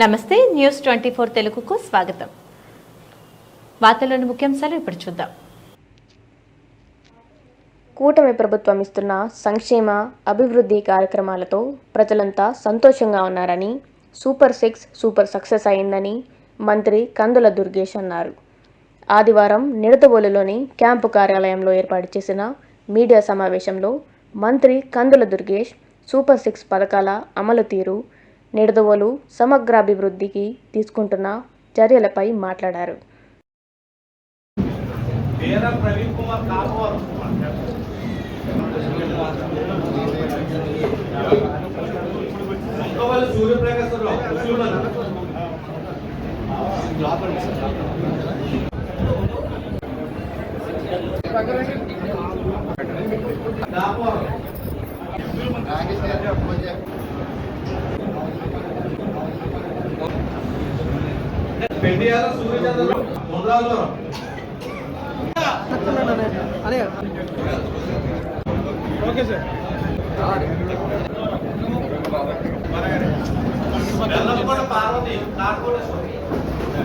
నమస్తే news twenty four తెలుగుకు స్వాగతం. వార్తల్లోని ముఖ్యాంశాలు ఇప్పుడు చూద్దాం. కూటమి ప్రభుత్వం ఇస్తున్న సంక్షేమ అభివృద్ధి కార్యక్రమాలతో ప్రజలంతా సంతోషంగా ఉన్నారని సూపర్ సిక్స్ సూపర్ సక్సెస్ అయిందని మంత్రి కందుల దుర్గేష్ అన్నారు. ఆదివారం నిడతబోలులోని క్యాంపు కార్యాలయంలో ఏర్పాటు చేసిన మీడియా సమావేశంలో మంత్రి కందుల దుర్గేష్ సూపర్ సిక్స్ పథకాల అమలు తీరు నిడదవోలు సమగ్రాభివృద్ధికి తీసుకుంటున్న చర్యలపై మాట్లాడారు. పేర ప్రవీణ్ కుమార్ కామవారు ఇంకోవాళ్ళు సూర్యప్రకాశరావు ఓకే సార్ పార్వతి కాకపోతే